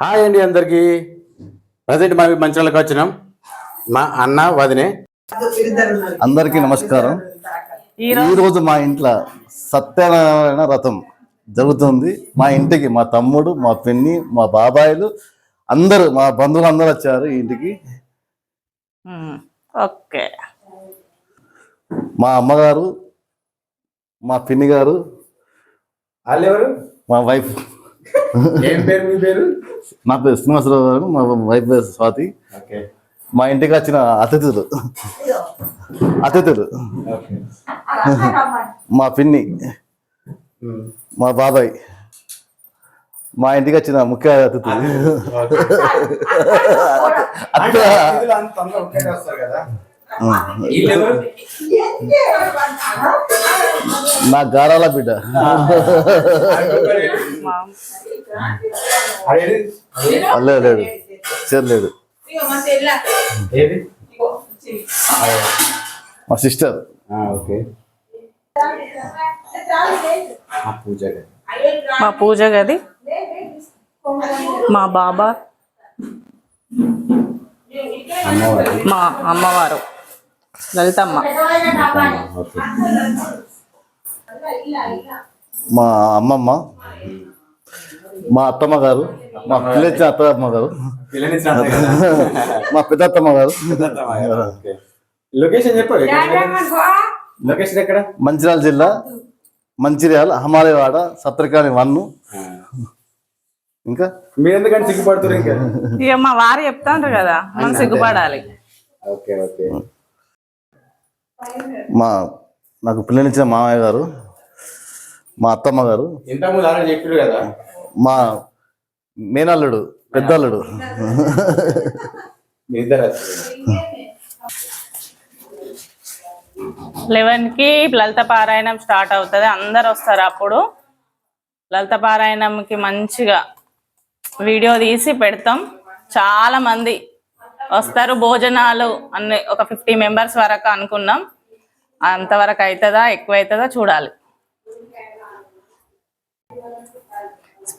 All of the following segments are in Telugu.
హాయ్ అండి అందరికీ. ప్రజెంట్ మా మంచిర్యాలకు వచ్చినాం. మా అన్న వదినే. అందరికీ నమస్కారం. ఈ రోజు మా ఇంట్లో సత్యనారాయణ రథం జరుగుతుంది. మా ఇంటికి మా తమ్ముడు మా పిన్ని మా బాబాయిలు అందరూ మా బంధువులు అందరూ వచ్చారు ఈ ఇంటికి. ఓకే. మా అమ్మగారు మా పిన్ని గారు మా వైఫ్. ఏం పేరు మీ పేరు? నా పేరు శ్రీనివాసరావు గారు మా వైఫ్ పేరు స్వాతి. మా ఇంటికి వచ్చిన అతిథులు. అతిథులు. మా పిన్ని. మా బాబాయ్. మా ఇంటికి వచ్చిన ముఖ్య అతిథులు. నా గారాల బిడ్డ? లేదు లేదు. చేరలేదు ఏది? మా సిస్టర్. ఆ, ఓకే. ఆ, పూజ గది. మా పూజ గది. మా బాబా. అమ్మవారు. మా అమ్మవారు. లలితమ్మ. మా అమ్మమ్మ మా అత్తమ్మ గారు మా పిల్లచ్చిన అత్తమ్మ గారు? మా పెద్దత్తమ్మ గారు. లొకేషన్ చెప్పు లొకేషన్ ఎక్కడ? మంచిర్యాల జిల్లా మంచిర్యాల హమాలయవాడ సత్రకాని వన్ ఇంకా? మీరు ఎందుకంటే సిగ్గుపడుతున్నారు ఇంకా? ఇక మా వారు చెప్తాండ్రు కదా మనం సిగ్గుపడాలి. Okay okay. మా నాకు పిల్లనిచ్చిన మామయ్య గారు మా అత్తమ్మ గారు చెప్పారు కదా? మా మేనల్లుడు పెద్దల్లుడు. మీ ఇద్దరు వచ్చారు. లెవెన్కి లలిత పారాయణం స్టార్ట్ అవుతుంది. అందరు వస్తారు అప్పుడు. లలిత పారాయణంకి మంచిగా వీడియో తీసి పెడతాం. చాలా మంది వస్తారు భోజనాలు అన్ని ఒక ఫిఫ్టీ మెంబర్స్ వరకు అనుకున్నాం. అంతవరకు అవుతుందా ఎక్కువ అవుతుందా చూడాలి.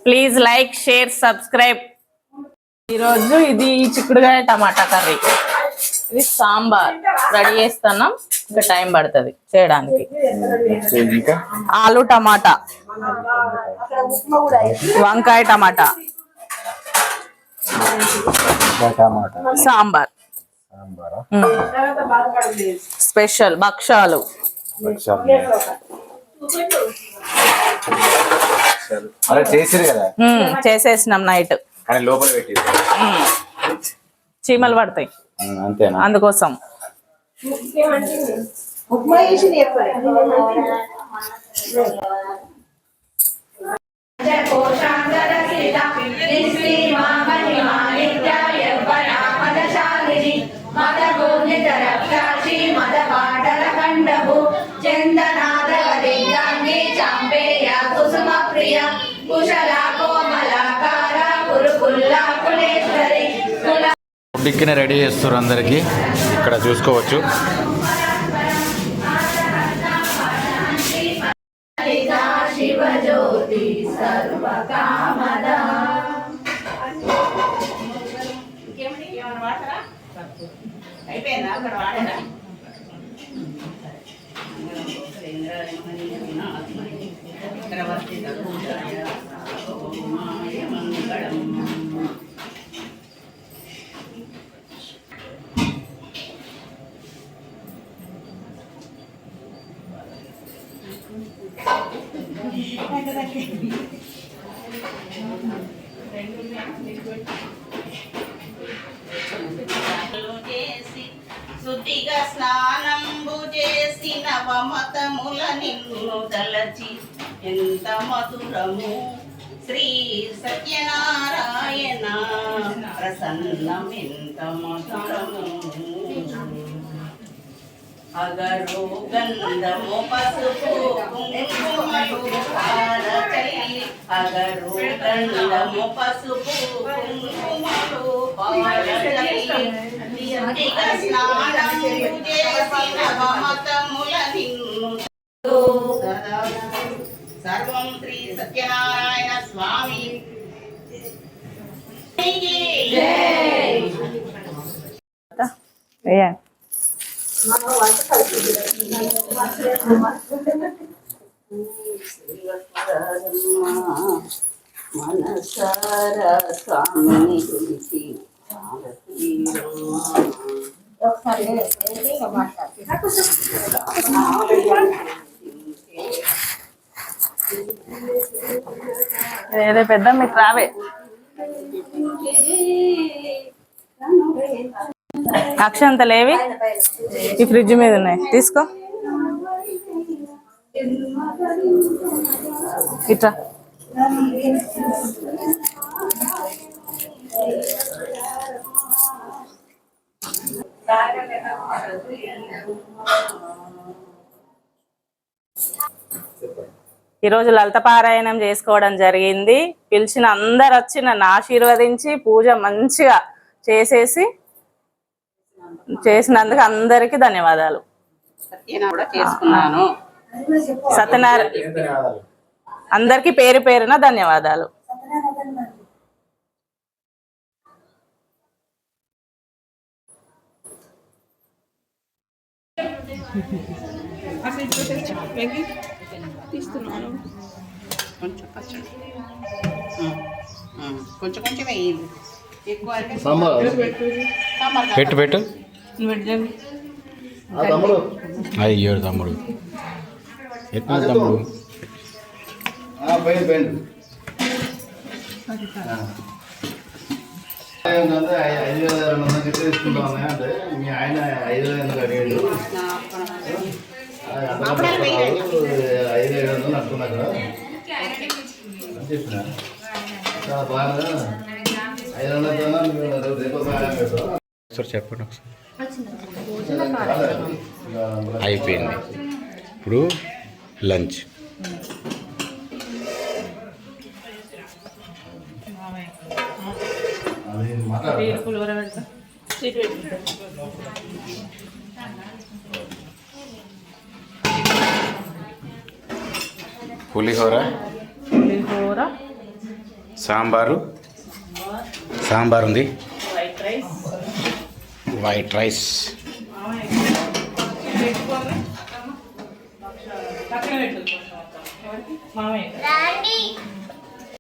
ప్లీజ్ లైక్ షేర్ సబ్స్క్రైబ్ ఈరోజు ఇది చిక్కుడుగాయ టమాటా కర్రీ. ఇది సాంబార్. రెడీ చేస్తున్నాం. ఇంకా టైం పడుతుంది చేయడానికి. ఆలు టమాటా. వంకాయ టమాటా. సాంబారా. స్పెషల్ భక్షాలు. చేసేసినాం నైట్. కానీ లోపల పెట్టి చీమలు పడతాయి. అంతేనా? అందుకోసం. ఉప్మా డిక్కిని రెడీ చేస్తారు అందరికీ. ఇక్కడ చూసుకోవచ్చు. శుద్ధిగా స్నానంబు చేసి నవమతముల నిన్ను తలచి ఎంత మధురము. శ్రీ సత్యనారాయణ ప్రసన్నమెంత మధురము. अगर वो गंद वो पशु को बुखार चले अगर वो गंद वो पशु को बुखार चले नियति का स्नान मुझे सिखा मत मुलधिन तो सर्वम श्री सत्यनारायण स्वामी जय Yeah. మనసారా స్వామిని గురించి ఏదో పెద్ద మీకు రావే. అక్షంతలేవి ఈ ఫ్రిడ్జ్ మీద ఉన్నాయి. తీసుకో. ఇట్లా ఈరోజు లలిత పారాయణం చేసుకోవడం జరిగింది. పిలిచిన అందరు వచ్చి నన్ను ఆశీర్వదించి పూజ మంచిగా చేసేసి చేసినందుకు అందరికీ ధన్యవాదాలు. ఈయన కూడా చేసుకున్నాను. సత్యనారాయణ అందరికీ పేరు పేరున ధన్యవాదాలు. కొంచెం పచ్చడి కొంచెం కొంచెం వేయండి. ఎక్కువ. పెట్టు పెట్టు. అయ్యో తమ్ముడు. ఎట్లా తమ్ముడు? ఐదు వేల రెండు వందలు తీసుకుంటాం అంటే మీ ఆయన ఐదు వేల ఎందుకు అడిగాడు? ఐదు వందలు కదా. అని చెప్పిన. చాలా బాగా ఐదు వందలతో రేపు సాయం పెట్టు ఒకసారి చెప్పండి ఒకసారి. అయిపోయింది. ఇప్పుడు లంచ్. పులిహోర. పులిహోర. సాంబారు. సాంబార్ ఉంది వైట్ రైస్ వైట్ రైస్. మామయ్య.